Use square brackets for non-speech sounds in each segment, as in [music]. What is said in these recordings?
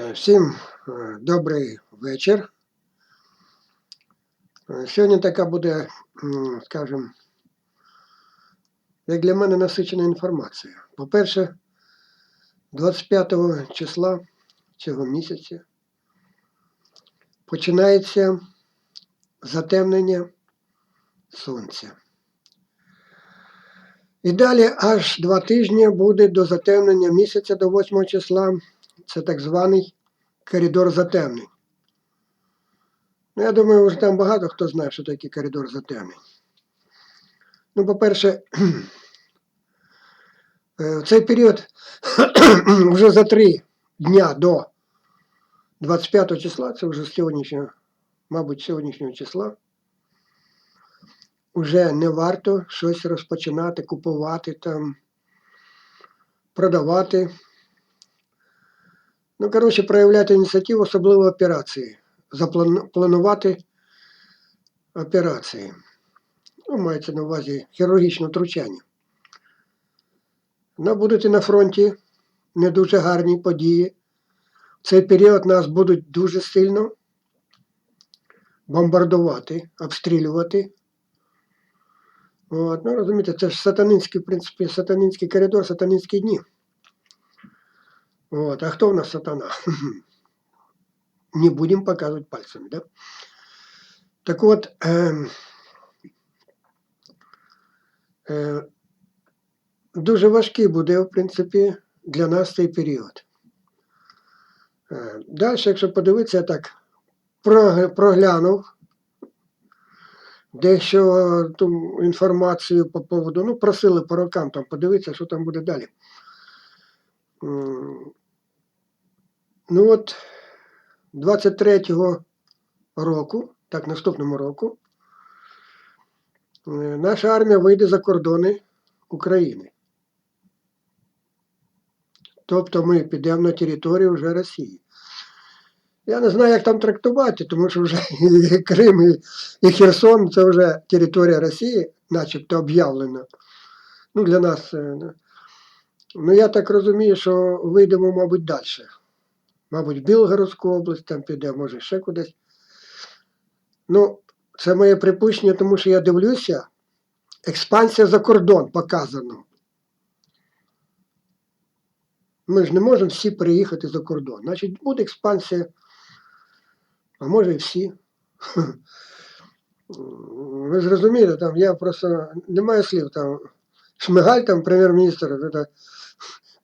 Е, Всім е, добрий вечір. Е, Сьогодні така буде, скажімо, як для мене насичена інформація. По-перше, 25 числа цього місяця починається затемнення сонця. І далі аж два тижні буде до затемнення місяця до 8 числа. Це так званий коридор затемнень. Ну, я думаю, вже там багато хто знає, що таке коридор затемнень. Ну, по-перше, [clears throat] е, в цей період [clears throat] вже за три дня до 25 числа, це вже з сьогоднішнього, мабуть, сьогоднішнього числа, вже не варто щось розпочинати, купувати там, продавати. Ну, коротше, проявляти ініціативу, особливо операції. Запланувати операції. Ну, мається на увазі хірургічне втручання. Ну, будуть і на фронті не дуже гарні події. В цей період нас будуть дуже сильно бомбардувати, обстрілювати. От, ну, розумієте, це ж сатанинський, в принципі, сатанинський коридор, сатанинські дні. Вот. А кто у нас сатана? [laughs] Не будем показывать пальцами, да? Так вот, е, е, дуже важкий буде, в принципі, для нас цей період. Е, далі, якщо подивитися, я так проглянув дещо ту інформацію по поводу, ну, просили по рокам там подивитися, що там буде далі. Ну от 23-го року, так, наступному року, е, наша армія вийде за кордони України. Тобто ми підемо на територію вже Росії. Я не знаю, як там трактувати, тому що вже і [laughs] Крим і, і Херсон це вже територія Росії, начебто об'явлена. Ну, для нас. е, Ну, я так розумію, що вийдемо, мабуть, далі. Мабуть, Білгородську область, там піде, може, ще кудись. Ну, це моє припущення, тому що я дивлюся, експансія за кордон показано. Ми ж не можемо всі переїхати за кордон. Значить, буде експансія, а може і всі. [laughs] Ви зрозумієте, там я просто не маю слів там. Шмигаль, там, прем'єр-міністр,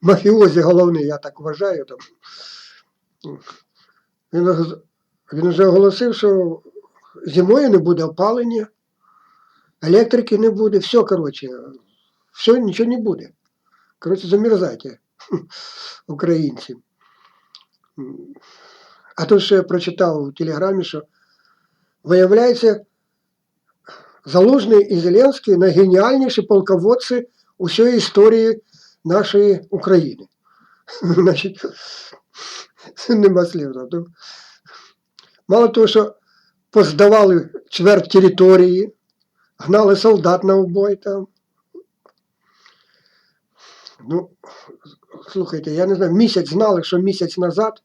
мафіозі головний, я так вважаю. Там. Він, він вже оголосив, що зимою не буде опалення, електрики не буде, все, коротше, все, нічого не буде. Коротше, замерзайте, [laughs] українці. А тут ще я прочитав у телеграмі, що виявляється, Залужний і Зеленський найгеніальніші полководці усієї історії нашої України. [laughs] Значить, [laughs] нема слів. Ну, Мало того, що поздавали чверть території, гнали солдат на обой там. Ну, слухайте, я не знаю, місяць знали, що місяць назад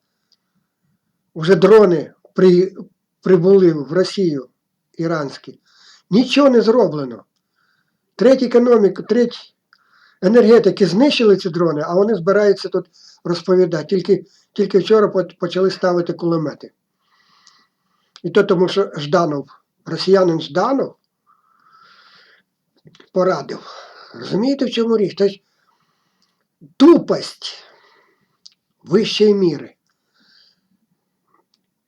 вже дрони при, прибули в Росію іранські. Нічого не зроблено. Треть економіку, треть енергетики знищили ці дрони, а вони збираються тут розповідати. Тільки, тільки вчора почали ставити кулемети. І то тому, що Жданов, росіянин Жданов порадив. Розумієте, в чому річ? Тобто тупость вищої міри.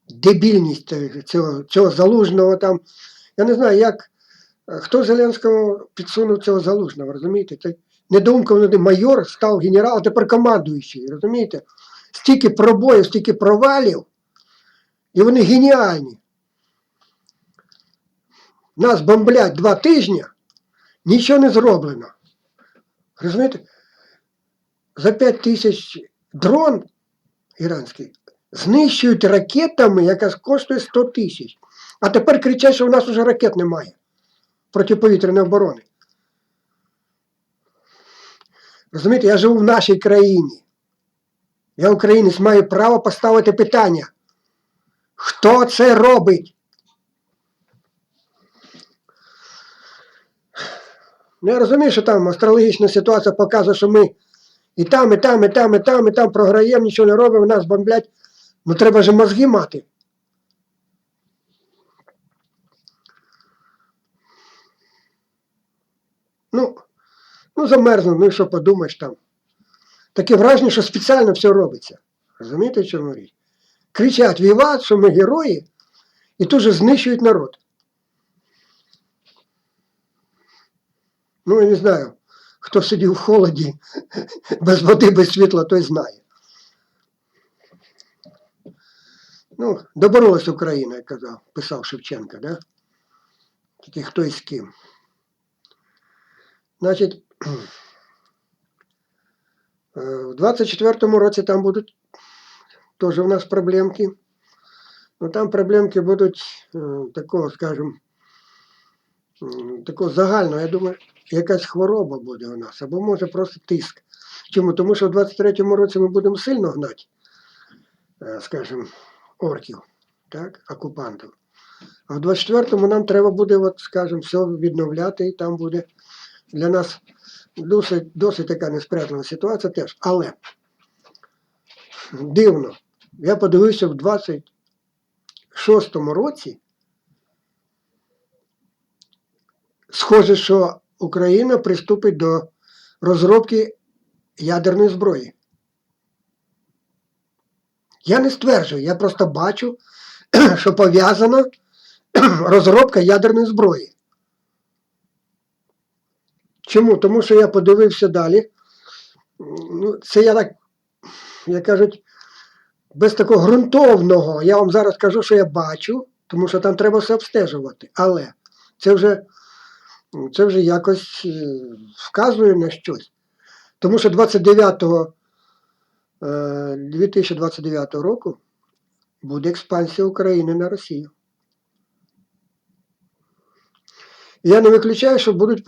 Дебільність цього, цього залужного там. Я не знаю, як хто Зеленському підсунув цього залужного, розумієте? Це недоумкований майор став генерал, а тепер командуючий, розумієте? Стільки пробоїв, стільки провалів, і вони геніальні. Нас бомблять два тижні, нічого не зроблено. Розумієте? За 5 тисяч дрон іранський знищують ракетами, яка коштує 100 тисяч. А тепер кричать, що у нас вже ракет немає протиповітряної оборони. Розумієте, я живу в нашій країні. Я українець маю право поставити питання. Хто це робить? Ну, я розумію, що там астрологічна ситуація показує, що ми і там, і там, і там, і там, і там програємо, нічого не робимо, нас бомблять. Ну треба же мозги мати. Ну, ну замерзнув, ну і що подумаєш там. Таке враження, що спеціально все робиться. Розумієте, в чому річ? Кричать віват, що ми герої, і тут же знищують народ. Ну, я не знаю, хто сидів в холоді, [laughs] без води, без світла, той знає. Ну, доборолась Україна, як казав, писав Шевченка, да? Тільки хто з ким. Значить, в 24-му році там будуть теж у нас проблемки. Ну там проблемки будуть е, такого, скажімо, такого загального. Я думаю, якась хвороба буде у нас, або може просто тиск. Чому? Тому що в 23-му році ми будемо сильно гнати, е, скажімо, орків, так, окупантів. А в 24-му нам треба буде, от, скажімо, все відновляти, і там буде для нас досить, досить така несприятлива ситуація теж. Але дивно, я подивився в 26-му році. Схоже, що Україна приступить до розробки ядерної зброї. Я не стверджую, я просто бачу, [clears throat] що пов'язана [clears throat] розробка ядерної зброї. Чому? Тому що я подивився далі. Ну, це я так, як кажуть, без такого ґрунтовного. Я вам зараз кажу, що я бачу, тому що там треба все обстежувати. Але це вже, це вже якось е, вказує на щось. Тому що 29 е, 2029 року буде експансія України на Росію. Я не виключаю, що будуть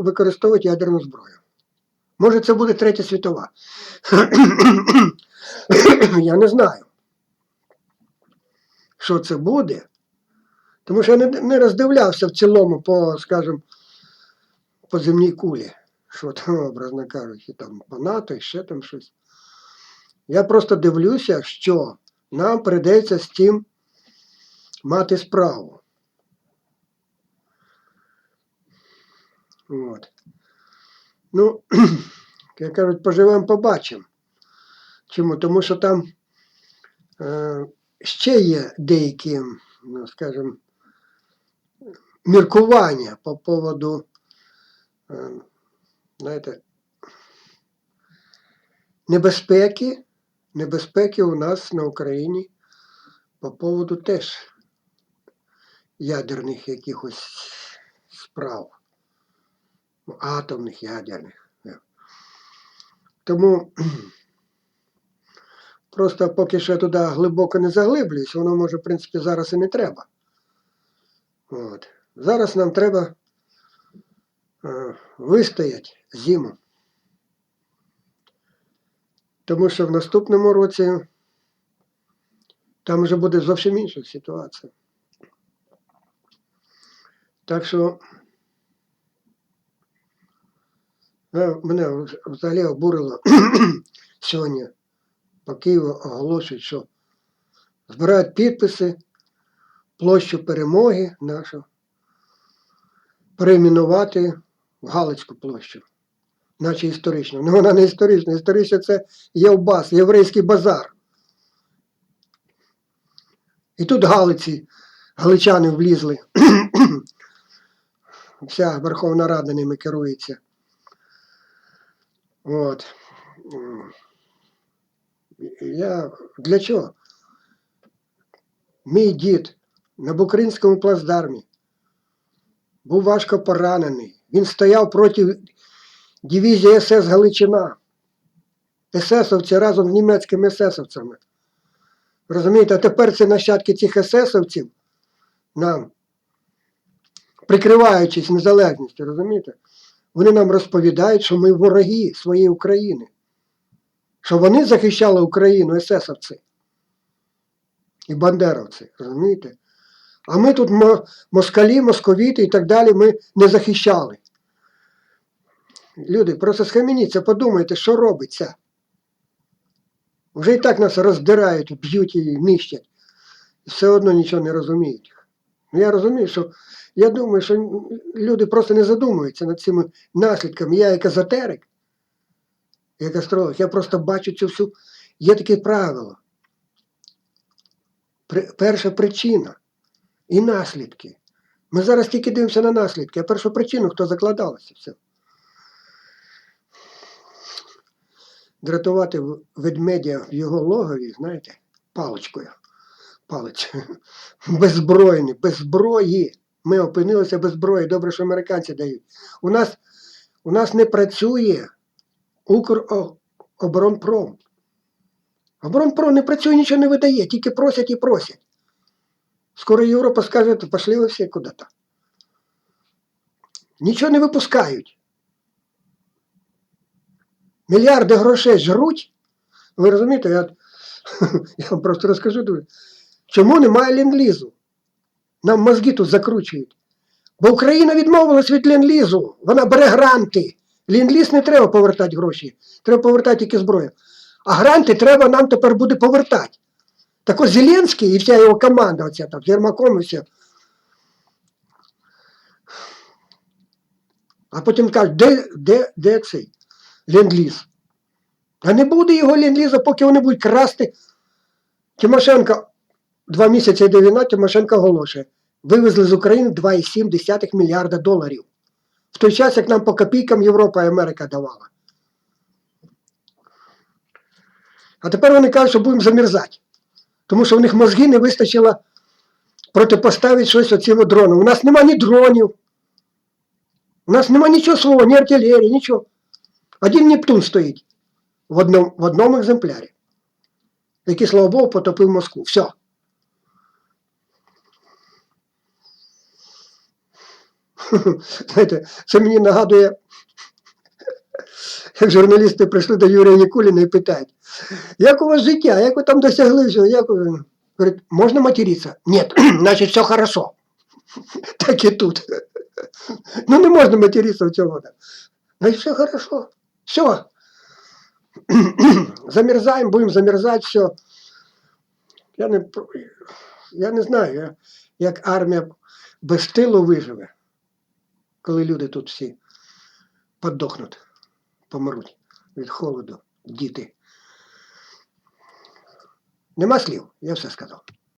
використовувати ядерну зброю. Може, це буде третя світова. [clears throat] Я не знаю, що це буде. Тому що я не, не роздивлявся в цілому по, скажімо, по земній кулі, що там, образно кажучи, там по НАТО і ще там щось. Я просто дивлюся, що нам прийдеться з тим мати справу. От. Ну, [clears throat] як кажуть, поживемо, побачимо. Чому? Тому що там е, ще є деякі, ну, скажімо, міркування по поводу, е, знаєте, небезпеки, небезпеки у нас на Україні по поводу теж ядерних якихось справ, атомних ядерних. Тому [clears throat] просто поки я туди глибоко не заглиблююсь, воно може, в принципі, зараз і не треба. От. Зараз нам треба е, вистояти зиму. Тому що в наступному році там вже буде зовсім інша ситуація. Так що е, мене взагалі обурило [clears throat] сьогодні по Києву оголошують, що збирають підписи, площу перемоги нашу перейменувати в Галицьку площу, наче історичну. Ну вона не історична. Історична це Євбас, єврейський базар. І тут Галиці, галичани влізли. [clears throat] Вся Верховна Рада ними керується. От. Я для чого? Мій дід на Букринському плацдармі був важко поранений. Він стояв проти дивізії СС Галичина. Есесовці разом з німецькими есесовцями. Розумієте, а тепер це нащадки цих есесовців нам, прикриваючись незалежністю, розумієте? Вони нам розповідають, що ми вороги своєї України. що вони захищали Україну, есесовці і бандеровці, розумієте? А ми тут москалі, московіти і так далі ми не захищали. Люди, просто схаменіться, подумайте, що робиться. Вже і так нас роздирають, б'ють і нищать. Все одно нічого не розуміють. Ну, я розумію, що я думаю, що люди просто не задумуються над цими наслідками. Я як езотерик, як астролог, я просто бачу цю всю. Є таке правило. Перша причина і наслідки. Ми зараз тільки дивимося на наслідки, а першу причину, хто закладалося все. Дратувати ведмедя в його логові, знаєте, паличкою. Палич. [laughs] Беззбройний, без зброї. Ми опинилися без зброї. Добре, що американці дають. У нас, у нас не працює Укроборонпром. Оборонпром не працює, нічого не видає, тільки просять і просять. Скоро Європа скаже, «Та пошли ви всі куди-то. Нічого не випускають. Мільярди грошей жруть. Ви розумієте, я, [laughs] я вам просто розкажу. Чому немає ленд-лізу? Нам мозги тут закручують. Бо Україна відмовилась від ленд-лізу. Вона бере гранти. Ленд-ліз не треба повертати гроші. Треба повертати тільки зброю. А гранти треба нам тепер буде повертати. Так ось Зеленський і вся його команда, оця там, з Єрмаком і все. А потім кажуть, де, де, де цей ленд-ліз? А не буде його ленд-ліза, поки вони будуть красти. Тимошенко два місяці йде війна, Тимошенко оголошує. Вивезли з України 2,7 мільярда доларів. В той час, як нам по копійкам Європа і Америка давала. А тепер вони кажуть, що будемо замерзати. Тому що в них мозги не вистачило протипоставити щось оцим дрону. У нас нема ні дронів. У нас нема нічого свого, ні артилерії, нічого. Один Нептун стоїть в одному, в одному екземплярі, який, слава Богу, потопив Москву. Все. [laughs] Знаєте, це мені нагадує, як журналісти прийшли до Юрія Нікуліна і питають, як у вас життя, як ви там досягли всього? Як? Говорить, можна материтися? Ні, [clears throat] значить все хорошо. [laughs] Так і тут. Ну не можна материтися в цьому. Значить все хорошо. Все. [clears throat] Замерзаємо, будемо замерзати, все. Я не, я не знаю, як армія без тилу виживе, коли люди тут всі подохнуть, помруть від холоду, діти. Нема слів, я все сказав.